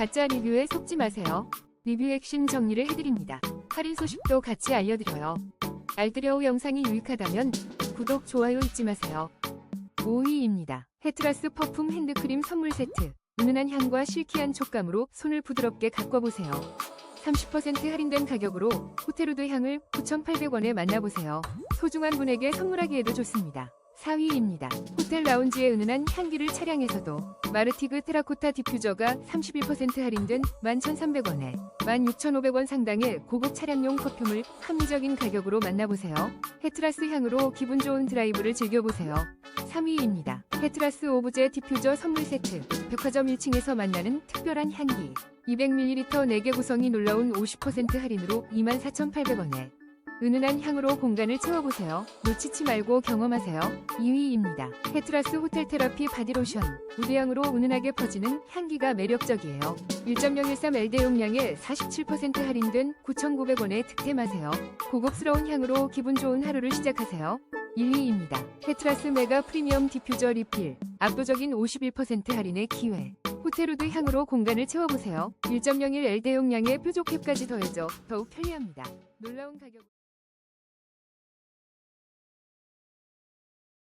가짜 리뷰에 속지 마세요. 리뷰 핵심 정리를 해드립니다. 할인 소식도 같이 알려드려요. 알뜰여우 영상이 유익하다면 구독, 좋아요 잊지 마세요. 5위입니다. 헤트라스 퍼퓸 핸드크림 선물 세트. 은은한 향과 실키한 촉감으로 손을 부드럽게 가꿔보세요. 30% 할인된 가격으로 호테루드 향을 9,800원에 만나보세요. 소중한 분에게 선물하기에도 좋습니다. 4위입니다. 호텔 라운지의 은은한 향기를 차량에서도 마르티그 테라코타 디퓨저가 31% 할인된 11,300원에 16,500원 상당의 고급 차량용 퍼퓸을 합리적인 가격으로 만나보세요. 헤트라스 향으로 기분 좋은 드라이브를 즐겨보세요. 3위입니다. 헤트라스 오브제 디퓨저 선물 세트. 백화점 1층에서 만나는 특별한 향기. 200ml 4개 구성이 놀라운 50% 할인으로 24,800원에 은은한 향으로 공간을 채워보세요. 놓치지 말고 경험하세요. 2위입니다. 헤트라스 호텔 테라피 바디로션. 우대향으로 은은하게 퍼지는 향기가 매력적이에요. 1.013L 대 용량에 47% 할인된 9,900원에 득템하세요. 고급스러운 향으로 기분 좋은 하루를 시작하세요. 1위입니다. 헤트라스 메가 프리미엄 디퓨저 리필. 압도적인 51% 할인의 기회. 호테루드 향으로 공간을 채워보세요. 1.01L 대용량의 뾰족캡까지 더해져 더욱 편리합니다. 놀라운 가격.